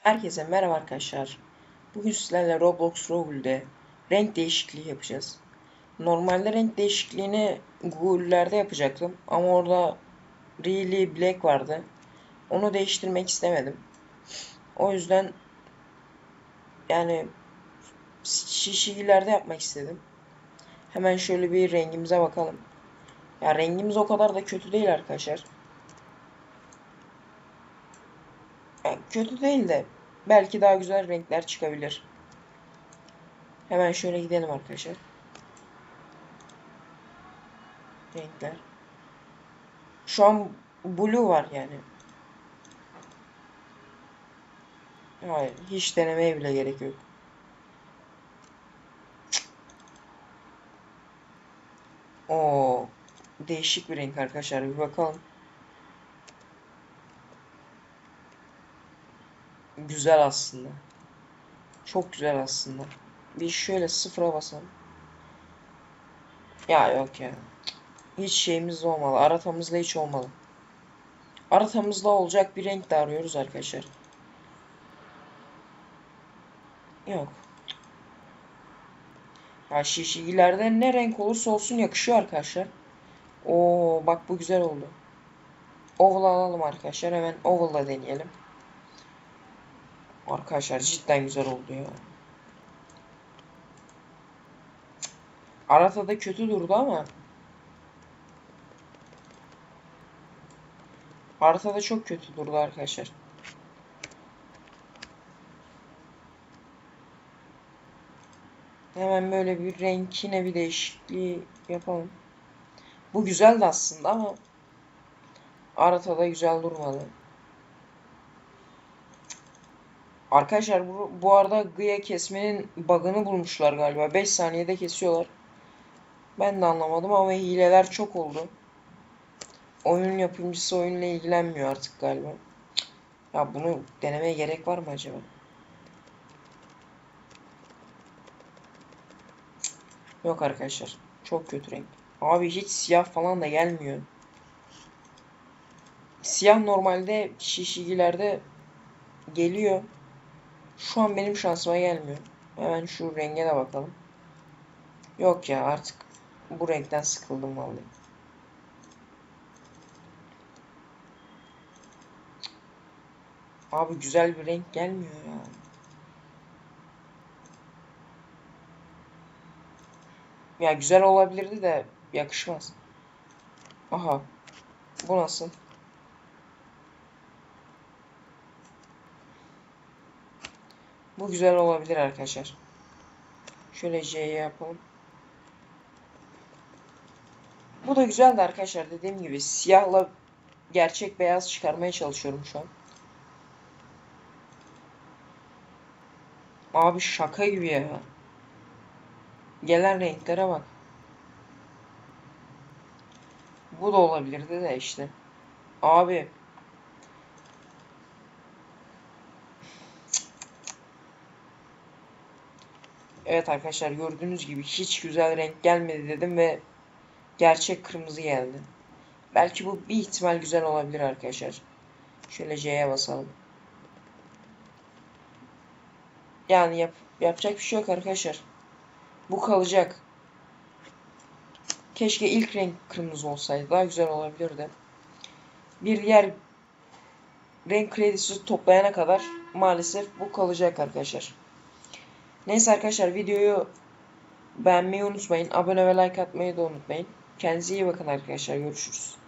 Herkese merhaba arkadaşlar. Bugün sizlerle Roblox Rogue'de renk değişikliği yapacağız. Normalde renk değişikliğini Google'lerde yapacaktım ama orada Really Black vardı. Onu değiştirmek istemedim. O yüzden yani şişigilerde yapmak istedim. Hemen şöyle bir rengimize bakalım. Ya rengimiz o kadar da kötü değil arkadaşlar. Kötü değil de belki daha güzel renkler çıkabilir. Hemen şöyle gidelim arkadaşlar. Renkler. Şu an blue var yani. Hayır, hiç denemeye bile gerek yok. O değişik bir renk arkadaşlar. Bir bakalım. Güzel aslında. Çok güzel aslında. Bir şöyle sıfıra basalım. Ya yok ya. Hiç şeyimiz olmalı. Aratamızda hiç olmalı. Aratamızda olacak bir renk de arıyoruz arkadaşlar. Yok. Ya şişigilerde ne renk olursa olsun yakışıyor arkadaşlar. Oo bak bu güzel oldu. Oval alalım arkadaşlar. Hemen oval'la deneyelim. Arkadaşlar cidden güzel oldu ya. Arata da kötü durdu ama Arata da çok kötü durdu arkadaşlar. Hemen böyle bir renkine bir değişikliği yapalım. Bu güzeldi aslında ama Arata da güzel durmadı. Arkadaşlar bu, bu arada gıya kesmenin bug'ını bulmuşlar galiba. 5 saniyede kesiyorlar. Ben de anlamadım ama hileler çok oldu. Oyunun yapımcısı oyunla ilgilenmiyor artık galiba. Ya bunu denemeye gerek var mı acaba? Yok arkadaşlar. Çok kötü renk. Abi hiç siyah falan da gelmiyor. Siyah normalde şişigilerde geliyor. Şu an benim şansıma gelmiyor. Hemen şu renge de bakalım. Yok ya artık bu renkten sıkıldım vallahi. Abi güzel bir renk gelmiyor ya. Ya güzel olabilirdi de yakışmaz. Aha. Bu nasıl? Bu güzel olabilir arkadaşlar. Şöyle C'ye yapalım. Bu da güzeldi arkadaşlar. Dediğim gibi siyahla gerçek beyaz çıkarmaya çalışıyorum şu an. Abi şaka gibi ya. Gelen renklere bak. Bu da olabilirdi de işte. Abi Evet arkadaşlar gördüğünüz gibi hiç güzel renk gelmedi dedim ve gerçek kırmızı geldi. Belki bu bir ihtimal güzel olabilir arkadaşlar. Şöyle C'ye basalım. Yani yap, yapacak bir şey yok arkadaşlar. Bu kalacak. Keşke ilk renk kırmızı olsaydı. Daha güzel olabilirdi. Bir diğer renk kredisi toplayana kadar maalesef bu kalacak arkadaşlar. Neyse arkadaşlar videoyu beğenmeyi unutmayın. Abone ve like atmayı da unutmayın. Kendinize iyi bakın arkadaşlar. Görüşürüz.